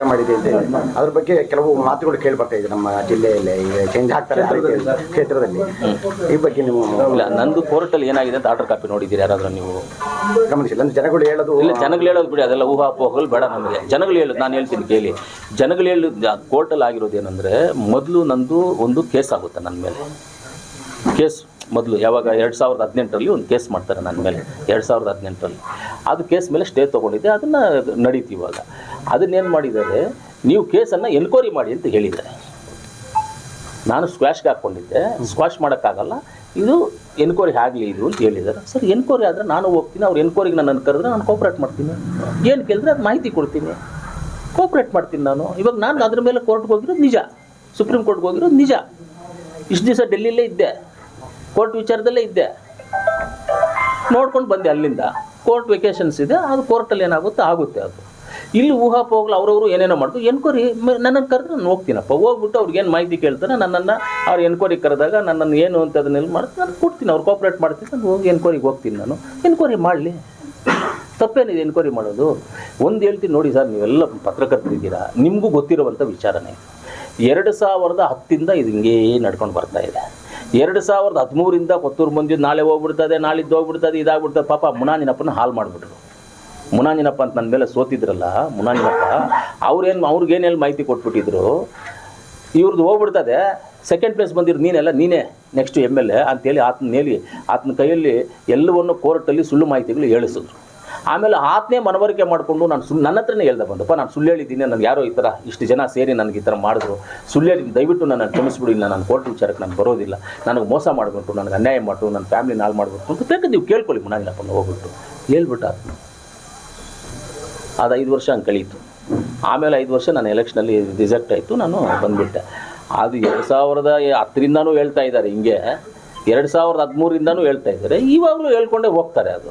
ಮಾಡಿದೆ. ಅದ್ರ ಬಗ್ಗೆ ಕೆಲವು ಮಾತುಗಳು ಕೇಳಿ ಬರ್ತಾ ಇದೆ ನಮ್ಮ ಜಿಲ್ಲೆಯಲ್ಲಿ. ಚೇಂಜ್ ಆಗ್ತಾರೆ ಕ್ಷೇತ್ರದಲ್ಲಿ. ಈ ಬಗ್ಗೆ ನೀವು ಇಲ್ಲ ನಂದು ಕೋರ್ಟಲ್ಲಿ ಏನಾಗಿದೆ ಅಂತ ಆರ್ಡರ್ ಕಾಪಿ ನೋಡಿದ್ದೀರಿ? ಯಾರಾದ್ರೂ ನೀವು ಗಮನಿಸಿಲ್ಲ ಅಂದ್ರೆ ಜನಗಳು ಹೇಳೋದು ಇಲ್ಲ ಜನಗಳು ಹೇಳೋದು ಬಿಡಿ ಅದೆಲ್ಲ ಊಹಾಪೋಹಗಳು ಬೇಡ ನಮಗೆ. ಜನಗಳು ಹೇಳೋದು ನಾನು ಹೇಳ್ತೀನಿ ಕೇಳಿ. ಜನಗಳು ಹೇಳೋದು ಕೋರ್ಟಲ್ಲಿ ಆಗಿರೋದು ಏನಂದ್ರೆ ಮೊದಲು ನಂದು ಒಂದು ಕೇಸ್ ಆಗುತ್ತೆ ನನ್ನ ಮೇಲೆ. ಕೇಸ್ ಮೊದಲು ಯಾವಾಗ ಎರಡು ಸಾವಿರದ ಹದಿನೆಂಟರಲ್ಲಿ ಒಂದು ಕೇಸ್ ಮಾಡ್ತಾರೆ ನನ್ನ ಮೇಲೆ, ಎರಡು ಸಾವಿರದ ಹದಿನೆಂಟರಲ್ಲಿ. ಅದು ಕೇಸ್ ಮೇಲೆ ಸ್ಟೇ ತೊಗೊಂಡಿದ್ದೆ, ಅದನ್ನು ನಡೀತು ಇವಾಗ. ಅದನ್ನೇನು ಮಾಡಿದ್ದಾರೆ, ನೀವು ಕೇಸನ್ನು ಎನ್ಕ್ವೈರಿ ಮಾಡಿ ಅಂತ ಹೇಳಿದ್ದಾರೆ. ನಾನು ಸ್ಕ್ವಾಶ್ಗೆ ಹಾಕ್ಕೊಂಡಿದ್ದೆ ಸ್ಕ್ವಾಶ್ ಮಾಡೋಕ್ಕಾಗಲ್ಲ, ಇದು ಎನ್ಕ್ವೈರಿ ಆಗಲಿ ಇದು ಅಂತ ಹೇಳಿದ್ದಾರೆ. ಸರ್, ಎನ್ಕ್ವೈರಿ ಆದರೆ ನಾನು ಹೋಗ್ತೀನಿ, ಅವ್ರು ಎನ್ಕ್ವೈರಿಗೆ ನನ್ನನ್ನು ಕರೆದ್ರೆ ನಾನು ಕೋಪ್ರೇಟ್ ಮಾಡ್ತೀನಿ. ಏನು ಕೇಳಿದ್ರೆ ಅದು ಮಾಹಿತಿ ಕೊಡ್ತೀನಿ. ಕೋಪ್ರೇಟ್ ಮಾಡ್ತೀನಿ ನಾನು. ಇವಾಗ ನಾನು ಅದ್ರ ಮೇಲೆ ಕೋರ್ಟ್ಗೆ ಹೋಗಿರೋದು ನಿಜ. ಸುಪ್ರೀಂ ಕೋರ್ಟ್ಗೆ ಹೋಗಿರೋದು ನಿಜ. ಇಷ್ಟು ದಿವಸ ಡೆಲ್ಲಿಲೇ ಇದ್ದೆ. ಕೋರ್ಟ್ ವಿಚಾರದಲ್ಲೇ ಇದ್ದೆ. ನೋಡ್ಕೊಂಡು ಬಂದೆ ಅಲ್ಲಿಂದ. ಕೋರ್ಟ್ ವೆಕೇಶನ್ಸ್ ಇದೆ, ಅದು ಕೋರ್ಟಲ್ಲಿ ಏನಾಗುತ್ತೆ, ಆಗುತ್ತೆ ಅದು. ಇಲ್ಲಿ ಊಹಾಪೋಗ್ಲು ಅವರವರು ಏನೇನೋ ಮಾಡ್ತು ಎನ್ಕ್ವೈರಿ ನನ್ನನ್ನು ಕರೆದ್ರೆ ನಾನು ಹೋಗ್ತೀನಪ್ಪ. ಹೋಗ್ಬಿಟ್ಟು ಅವ್ರಿಗೆ ಏನು ಮಾಹಿತಿ ಕೇಳ್ತಾರೆ, ನನ್ನನ್ನು ಅವ್ರು ಎನ್ಕ್ವೈರಿ ಕರೆದಾಗ ನನ್ನನ್ನು ಏನು ಅಂತ ಅದನ್ನೆಲ್ಲ ಮಾಡ್ತೀನಿ, ನಾನು ಕೊಡ್ತೀನಿ, ಅವ್ರು ಕೋಪ್ರೇಟ್ ಮಾಡ್ತೀನಿ, ನಾನು ಹೋಗಿ ಎನ್ಕ್ವೈರಿಗೆ ಹೋಗ್ತೀನಿ ನಾನು. ಎನ್ಕ್ವೈರಿ ಮಾಡಲಿ. ತಪ್ಪೇನಿದೆ ಎನ್ಕ್ವೈರಿ ಮಾಡೋದು? ಒಂದು ಹೇಳ್ತೀನಿ ನೋಡಿ ಸರ್, ನೀವೆಲ್ಲ ಪತ್ರಕರ್ತರಿದ್ದೀರಾ, ನಿಮಗೂ ಗೊತ್ತಿರುವಂಥ ವಿಚಾರನೇ ಎರಡು ಸಾವಿರದ ಹತ್ತಿಂದ ಇದು ಹಿಂಗೇ ನಡ್ಕೊಂಡು ಬರ್ತಾ ಇದೆ. ಎರಡು ಸಾವಿರದ ಹದಿಮೂರಿಂದ ಕೊತ್ತೂರು ಮಂದಿ ನಾಳೆ ಹೋಗ್ಬಿಡ್ತದೆ, ನಾಳಿದ್ದು ಹೋಗ್ಬಿಡ್ತದೆ, ಇದಾಗ್ಬಿಡ್ತದೆ. ಪಾಪ ಮುನಾನಿನಪ್ಪನ ಹಾಲು ಮಾಡಿಬಿಟ್ರು. ಮುನಾನಿನಪ್ಪ ಅಂತ ನನ್ನ ಮೇಲೆ ಸೋತಿದ್ರಲ್ಲ ಮುನಾನಿನಪ್ಪ ಅವ್ರೇನು ಅವ್ರಿಗೇನೇನು ಮಾಹಿತಿ ಕೊಟ್ಬಿಟ್ಟಿದ್ರು. ಇವ್ರದ್ದು ಹೋಗ್ಬಿಡ್ತದೆ ಸೆಕೆಂಡ್ ಪ್ಲೇಸ್ ಬಂದಿರೋ ನೀನೆಲ್ಲ, ನೀನೇ ನೆಕ್ಸ್ಟ್ ಎಂ ಎಲ್ ಎ ಅಂತೇಳಿ ಆತನ ನೇಲಿ ಆತನ ಕೈಯಲ್ಲಿ ಎಲ್ಲವನ್ನು ಕೋರ್ಟಲ್ಲಿ ಸುಳ್ಳು ಮಾಹಿತಿಗಳು ಹೇಳಿಸಿದ್ರು. ಆಮೇಲೆ ಆತನೇ ಮನವರಿಕೆ ಮಾಡಿಕೊಂಡು ನಾನು ಸುಳ್ಳು ನನ್ನ ಹತ್ರನೇ ಹೇಳ್ದೆ ಬಂದಪ್ಪ ನಾನು ಸುಳ್ಳು ಹೇಳಿದ್ದೀನಿ, ನನಗೆ ಯಾರೋ ಈ ಥರ ಇಷ್ಟು ಜನ ಸೇರಿ ನನಗೆ ಈ ಥರ ಮಾಡಿದ್ರು. ಸುಳ್ಳು ಹೇಳಿ ದಯವಿಟ್ಟು ನನ್ನ ಕ್ಷಮಿಸ್ಬಿಡಿ, ಇಲ್ಲ ನಾನು ಕೋರ್ಟ್ ವಿಚಾರಕ್ಕೆ ನಾನು ಬರೋದಿಲ್ಲ. ನನಗೆ ಮೋಸ ಮಾಡಿಬಿಟ್ಟು ನನಗೆ ಅನ್ಯಾಯ ಮಾಡು ನನ್ನ ಫ್ಯಾಮಿಲಿ ನಾಳು ಮಾಡಿಬಿಟ್ಟು ಅಂತ ತೆಗೆದು ನೀವು ಕೇಳ್ಕೊಳ್ಳಿ ಮುನಾಗಿಲ್ಲಪ್ಪ ಹೋಗ್ಬಿಟ್ಟು. ಹೇಳ್ಬಿಟ್ಟು ಆತ್ಮ. ಅದು ಐದು ವರ್ಷ ಹಂಗೆ ಕಳೀತು. ಆಮೇಲೆ ಐದು ವರ್ಷ ನಾನು ಎಲೆಕ್ಷನಲ್ಲಿ ರಿಜೆಕ್ಟ್ ಆಯಿತು, ನಾನು ಬಂದುಬಿಟ್ಟೆ. ಅದು ಎರಡು ಸಾವಿರದ ಹತ್ತರಿಂದನೂ ಹೇಳ್ತಾ ಇದ್ದಾರೆ ಹಿಂಗೆ. ಎರಡು ಸಾವಿರದ ಹದಿಮೂರಿಂದನೂ ಹೇಳ್ತಾ ಇದ್ದಾರೆ. ಇವಾಗಲೂ ಹೇಳ್ಕೊಂಡೇ ಹೋಗ್ತಾರೆ ಅದು.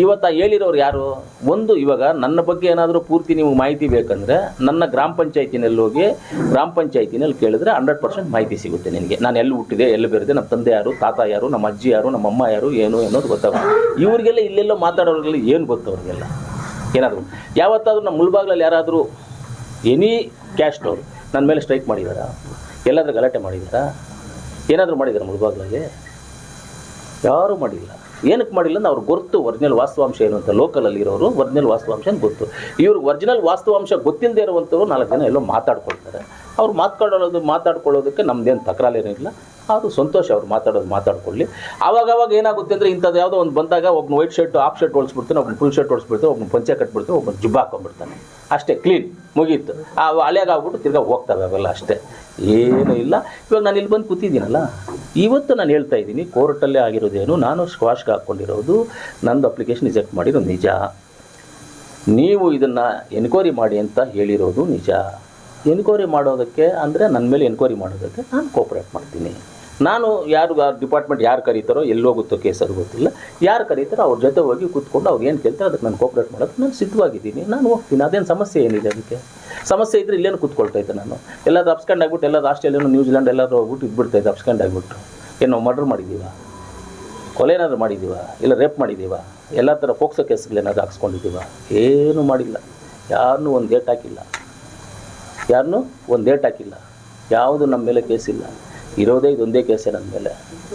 ಇವತ್ತು ಹೇಳಿರೋರು ಯಾರು? ಒಂದು, ಇವಾಗ ನನ್ನ ಬಗ್ಗೆ ಏನಾದರೂ ಪೂರ್ತಿ ನಿಮಗೆ ಮಾಹಿತಿ ಬೇಕಂದರೆ ನನ್ನ ಗ್ರಾಮ ಪಂಚಾಯತಿನಲ್ಲಿ ಹೋಗಿ ಗ್ರಾಮ ಪಂಚಾಯತಿನಲ್ಲಿ ಕೇಳಿದ್ರೆ ಹಂಡ್ರೆಡ್ ಪರ್ಸೆಂಟ್ ಮಾಹಿತಿ ಸಿಗುತ್ತೆ ನಿನಗೆ. ನಾನು ಎಲ್ಲಿ ಹುಟ್ಟಿದೆ, ಎಲ್ಲಿ ಬೆರೆದೆ ನಮ್ಮ ತಂದೆ ಯಾರು, ತಾತ ಯಾರು, ನಮ್ಮ ಅಜ್ಜಿ ಯಾರು, ನಮ್ಮ ಅಮ್ಮ ಯಾರು, ಏನು ಅನ್ನೋದು ಗೊತ್ತಾಗುತ್ತೆ. ಇವರಿಗೆಲ್ಲ ಇಲ್ಲೆಲ್ಲೋ ಮಾತಾಡೋರಿಗೆಲ್ಲ ಏನು ಗೊತ್ತು ಅವ್ರಿಗೆಲ್ಲ? ಏನಾದರೂ ಯಾವತ್ತಾದರೂ ನಮ್ಮ ಮುಳ್ಬಾಗ್ಲಲ್ಲಿ ಯಾರಾದರೂ ಎನಿ ಕ್ಯಾಸ್ಟ್ ಅವರು ನನ್ನ ಮೇಲೆ ಸ್ಟ್ರೈಕ್ ಮಾಡಿದಾರಾ? ಎಲ್ಲಾದರೂ ಗಲಾಟೆ ಮಾಡಿದಾರಾ? ಏನಾದರೂ ಮಾಡಿದ್ದಾರೆ ಮುಳುಬಾಗ್ಲಾಗೆ ಯಾರೂ ಮಾಡಿಲ್ಲ. ಏನಕ್ಕೆ ಮಾಡಿಲ್ಲ ಅಂದ್ರೆ ಅವ್ರಿಗೆ ಗೊತ್ತು ಒರಿಜಿನಲ್ ವಾಸ್ತವಾಂಶ ಏನು ಅಂತ. ಲೋಕಲಲ್ಲಿ ಇರೋರು ಒರಿಜಿನಲ್ ವಾಸ್ತವಾಂಶ ಗೊತ್ತು. ಇವ್ರಿಗೆ ಒರಿಜಿನಲ್ ವಾಸ್ತವಾಂಶ ಗೊತ್ತಿಲ್ಲದೆ ಇರುವಂಥವ್ರು ನಾಲ್ಕು ಜನ ಎಲ್ಲೋ ಮಾತಾಡ್ಕೊಳ್ತಾರೆ. ಅವ್ರು ಮಾತಾಡೋದು ಮಾತಾಡ್ಕೊಳ್ಳೋದಕ್ಕೆ ನಮ್ಮದೇನು ತಕರಾಲೇನಿಲ್ಲ ಅದು ಸಂತೋಷ ಅವ್ರು ಮಾತಾಡೋದು, ಮಾತಾಡ್ಕೊಳ್ಳಿ. ಆವಾಗ ಅವಾಗ ಏನಾಗುತ್ತೆ ಅಂದರೆ ಇಂಥದ್ದು ಯಾವುದೋ ಒಂದು ಬಂದಾಗ ಒಬ್ಬನು ವೈಟ್ ಶರ್ಟ್ ಆಫ್ ಶರ್ಟ್ ಹೊಲಿಸ್ಬಿಡ್ತಾನೆ ಒಬ್ಬನು ಫುಲ್ ಶರ್ಟ್ ಹೊಲಿಸ್ಬಿಡ್ತಾನೆ ಒಬ್ಬನು ಪಂಚೆ ಕಟ್ಬಿಡ್ತಾನೆ ಒಬ್ಬನು ಜುಬ್ಬ ಹಾಕೊಂಡ್ಬಿಡ್ತಾನೆ. ಅಷ್ಟೇ ಕ್ಲೀನ್ ಮುಗೀತು. ಆ ಹಳೆಯಾಗ್ಬಿಟ್ಟು ತಿರ್ಗಾ ಹೋಗ್ತವೆ ಅವೆಲ್ಲ ಅಷ್ಟೇ. ಏನೂ ಇಲ್ಲ. ಇವಾಗ ನಾನು ಇಲ್ಲಿ ಬಂದು ಕೂತಿದ್ದೀನಲ್ಲ, ಇವತ್ತು ನಾನು ಹೇಳ್ತಾ ಇದ್ದೀನಿ, ಕೋರ್ಟಲ್ಲೇ ಆಗಿರೋದೇನು, ನಾನು ಸ್ಕ್ವಾಶ್ಗೆ ಹಾಕ್ಕೊಂಡಿರೋದು ನಂದು ಅಪ್ಲಿಕೇಶನ್ ರಿಜೆಕ್ಟ್ ಮಾಡಿರೋದು ನಿಜ. ನೀವು ಇದನ್ನು ಎನ್ಕ್ವೈರಿ ಮಾಡಿ ಅಂತ ಹೇಳಿರೋದು ನಿಜ. ಎನ್ಕ್ವೈರಿ ಮಾಡೋದಕ್ಕೆ ಅಂದರೆ ನನ್ನ ಮೇಲೆ ಎನ್ಕ್ವೈರಿ ಮಾಡೋದಕ್ಕೆ ನಾನು ಕೋಪ್ರೇಟ್ ಮಾಡ್ತೀನಿ. ನಾನು ಯಾರು ಡಿಪಾರ್ಟ್ಮೆಂಟ್ ಯಾರು ಕರೀತಾರೋ ಎಲ್ಲಿ ಹೋಗುತ್ತೋ ಕೇಸರು ಗೊತ್ತಿಲ್ಲ. ಯಾರು ಕರೀತಾರೋ ಅವ್ರ ಜೊತೆ ಹೋಗಿ ಕೂತ್ಕೊಂಡು ಅವ್ರು ಏನು ಕೇಳ್ತಾರೆ ಅದಕ್ಕೆ ನಾನು ಕೋಪ್ರೇಟ್ ಮಾಡೋದು ನಾನು ಸಿದ್ಧವಾಗಿದ್ದೀನಿ. ನಾನು ಹೋಗ್ತೀನಿ. ಅದೇನು ಸಮಸ್ಯೆ ಏನಿದೆ ಅದಕ್ಕೆ? ಸಮಸ್ಯೆ ಇದ್ದರೆ ಇಲ್ಲೇನು ಕೂತ್ಕೊಳ್ತಾ ಇದ್ದೆ ನಾನು. ಎಲ್ಲಾದ್ರೂ ಅಪ್ಸ್ಕೊಂಡು ಆಗ್ಬಿಟ್ಟು ಎಲ್ಲಾದ್ರೂ ಆಸ್ಟ್ರೇಲಿಯಾ ನ್ಯೂಜಿಲ್ಯಾಂಡ್ ಎಲ್ಲಾದ್ರೂ ಹೋಗ್ಬಿಟ್ಟು ಇದ್ಬಿಡ್ತಾ ಇದ್ದೆ ಅಪ್ಸ್ಕೊಂಡು ಆಗ್ಬಿಟ್ಟು ಏನೋ ಮರ್ಡರ್ ಮಾಡಿದ್ದೀವ? ಕೊಲೆ ಏನಾದರೂ ಮಾಡಿದ್ದೀವ? ಇಲ್ಲ ರೇಪ್ ಮಾಡಿದ್ದೀವ? ಎಲ್ಲ ಥರ ಫೋಕ್ಸೋ ಕೇಸ್ಗಳೇನಾದ್ರು ಹಾಕ್ಸ್ಕೊಂಡಿದ್ದೀವ? ಏನೂ ಮಾಡಿಲ್ಲ. ಯಾರನ್ನೂ ಒಂದು ಡೇಟ್ ಹಾಕಿಲ್ಲ. ಯಾರನ್ನೂ ಒಂದು ಡೇಟ್ ಹಾಕಿಲ್ಲ. ಯಾವುದು ನಮ್ಮ ಮೇಲೆ ಕೇಸಿಲ್ಲ ಇರೋದೇ ಇದೊಂದೇ ಕೇಸೇ ನನ್ನ ಮೇಲೆ.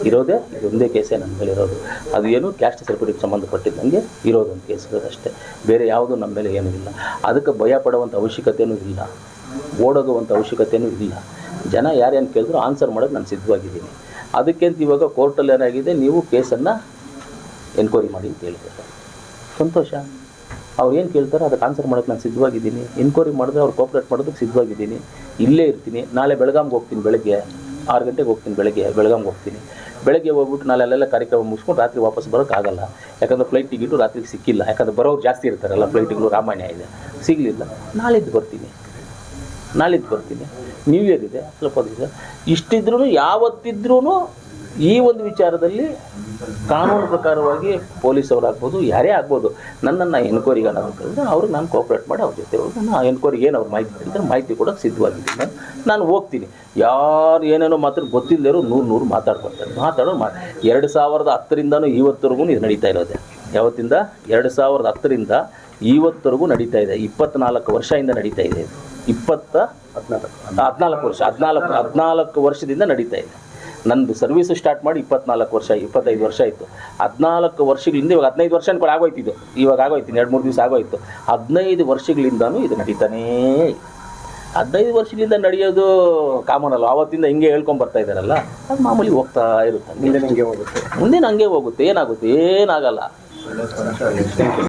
ಇರೋದೇ ಇದೊಂದೇ ಕೇಸೇ ನನ್ನ ಮೇಲೆ ಇರೋದು. ಅದು ಏನು ಕ್ಯಾಸ್ಟ್ ಸರ್ಟಿಫಿಕೇಟ್ ಸಂಬಂಧಪಟ್ಟಿದ್ದಂಗೆ ಇರೋದೊಂದು ಕೇಸ್ ಅಷ್ಟೇ. ಬೇರೆ ಯಾವುದು ನಮ್ಮ ಮೇಲೆ ಏನೂ ಇಲ್ಲ. ಅದಕ್ಕೆ ಭಯ ಪಡುವಂಥ ಅವಶ್ಯಕತೆಯೂ ಇಲ್ಲ. ಓಡೋಗುವಂಥ ಅವಶ್ಯಕತೆಯೂ ಇಲ್ಲ. ಜನ ಯಾರೇನು ಕೇಳಿದ್ರು ಆನ್ಸರ್ ಮಾಡೋಕ್ಕೆ ನಾನು ಸಿದ್ಧವಾಗಿದ್ದೀನಿ. ಅದಕ್ಕೇಂತ ಇವಾಗ ಕೋರ್ಟಲ್ಲಿ ಏನಾಗಿದೆ? ನೀವು ಕೇಸನ್ನು ಎನ್ಕ್ವೈರಿ ಮಾಡಿ ಅಂತ ಹೇಳಿದ್ದಾರೆ ಸಂತೋಷ. ಅವ್ರು ಏನು ಕೇಳ್ತಾರೆ ಅದಕ್ಕೆ ಆನ್ಸರ್ ಮಾಡೋಕ್ಕೆ ನಾನು ಸಿದ್ಧವಾಗಿದ್ದೀನಿ. ಎನ್ಕ್ವೈರಿ ಮಾಡಿದ್ರೆ ಅವ್ರು ಕೋಪ್ರೇಟ್ ಮಾಡೋದಕ್ಕೆ ಸಿದ್ಧವಾಗಿದ್ದೀನಿ. ಇಲ್ಲೇ ಇರ್ತೀನಿ. ನಾಳೆ ಬೆಳಗಾಮ್ಗೆ ಹೋಗ್ತೀನಿ ಬೆಳಗ್ಗೆ. ಆರು ಗಂಟೆಗೆ ಹೋಗ್ತೀನಿ, ಬೆಳಗ್ಗೆ ಬೆಳಗಾಮ್ಗೆ ಹೋಗ್ತೀನಿ. ಬೆಳಗ್ಗೆ ಹೋಗ್ಬಿಟ್ಟು ನಾಳೆ ಅಲ್ಲೆಲ್ಲ ಕಾರ್ಯಕ್ರಮ ಮುಗಿಸ್ಕೊಂಡು ರಾತ್ರಿ ವಾಪಸ್ ಬರೋಕ್ಕಾಗಲ್ಲ ಯಾಕಂದ್ರೆ ಫ್ಲೈಟ್ ಟಿಕೆಟು ರಾತ್ರಿಗೆ ಸಿಕ್ಕಿಲ್ಲ. ಯಾಕಂದ್ರೆ ಬರೋರು ಜಾಸ್ತಿ ಇರ್ತಾರಲ್ಲ ಫ್ಲೈಟ್ಗಳು ರಾಮಾಯಣ ಇದೆ. ಸಿಗಲಿಲ್ಲ. ನಾಳಿದ್ದು ಬರ್ತೀನಿ. ನಾಳಿದ್ದು ಬರ್ತೀನಿ. ನ್ಯೂ ಇಯರ್ ಇದೆ. ಸ್ವಲ್ಪ ದಿವಸ ಇಷ್ಟಿದ್ರೂ ಯಾವತ್ತಿದ್ರೂ ಈ ಒಂದು ವಿಚಾರದಲ್ಲಿ ಕಾನೂನು ಪ್ರಕಾರವಾಗಿ ಪೊಲೀಸ್ ಅವ್ರು ಆಗ್ಬೋದು ಯಾರೇ ಆಗ್ಬೋದು, ನನ್ನನ್ನು ಎನ್ಕ್ವೈರಿಗೆ ಅನ್ನೋದು ಅವ್ರಿಗೆ ನಾನು ಕೋಪ್ರೇಟ್ ಮಾಡಿ ಅವ್ರ ಜೊತೆ ಹೋಗಿ ನಾನು ಎನ್ಕ್ವೈರಿಗೆ ಏನು ಅವ್ರು ಮಾಹಿತಿ ಕೇಳಿದ್ರೆ ಮಾಹಿತಿ ಕೊಡೋಕ್ಕೆ ಸಿದ್ಧವಾಗಿದ್ದೀನಿ ನಾನು ಹೋಗ್ತೀನಿ. ಯಾರು ಏನೇನೋ ಮಾತ್ರ ಗೊತ್ತಿಲ್ಲದಿರೋ ನೂರು ನೂರು ಮಾತಾಡ್ಕೊಳ್ತಾರೆ. ಮಾತಾಡೋ ಮಾ, ಎರಡು ಸಾವಿರದ ಹತ್ತರಿಂದನೂ ಇವತ್ತರೆಗೂ ಇದು ನಡೀತಾ ಇರೋದೆ. ಯಾವತ್ತಿಂದ? ಎರಡು ಸಾವಿರದ ಹತ್ತರಿಂದ ಇವತ್ತರೆಗೂ ನಡೀತಾ ಇದೆ. ಇಪ್ಪತ್ನಾಲ್ಕು ವರ್ಷದಿಂದ ನಡೀತಾ ಇದು. ಇಪ್ಪತ್ತ ಹದಿನಾಲ್ಕು. ಹದಿನಾಲ್ಕು ವರ್ಷ, ಹದಿನಾಲ್ಕು ಹದಿನಾಲ್ಕು ವರ್ಷದಿಂದ ನಡೀತಾ ಇದೆ. ನಂದು ಸರ್ವಿಸ್ ಸ್ಟಾರ್ಟ್ ಮಾಡಿ ಇಪ್ಪತ್ನಾಲ್ಕು ವರ್ಷ ಇಪ್ಪತ್ತೈದು ವರ್ಷ ಆಯಿತು. ಹದಿನಾಲ್ಕು ವರ್ಷಗಳಿಂದ ಇವಾಗ ಹದಿನೈದು ವರ್ಷ ಅನ್ಕೊಂಡು ಆಗೋಯ್ತು ಇದು. ಇವಾಗ ಆಗೋಯ್ತು ಎರಡು ಮೂರು ದಿವಸ ಆಗೋಯ್ತು. ಹದಿನೈದು ವರ್ಷಗಳಿಂದನೂ ಇದು ನಡೀತಾನೇ. ಹದಿನೈದು ವರ್ಷದಿಂದ ನಡೆಯೋದು ಕಾಮನ್ ಅಲ್ಲ ಆವತ್ತಿಂದ ಹಿಂಗೆ ಹೇಳ್ಕೊಂಡ್ ಬರ್ತಾ ಇದ್ದಾರಲ್ಲ ಅದು ಮಾಮೂಲಿ ಹೋಗ್ತಾ ಇರುತ್ತೆ. ಮುಂದೆ ನಿಮಗೆ ಹೋಗುತ್ತೆ. ಮುಂದೆ ಹಂಗೆ ಹೋಗುತ್ತೆ ಏನಾಗುತ್ತೆ? ಏನಾಗಲ್ಲ.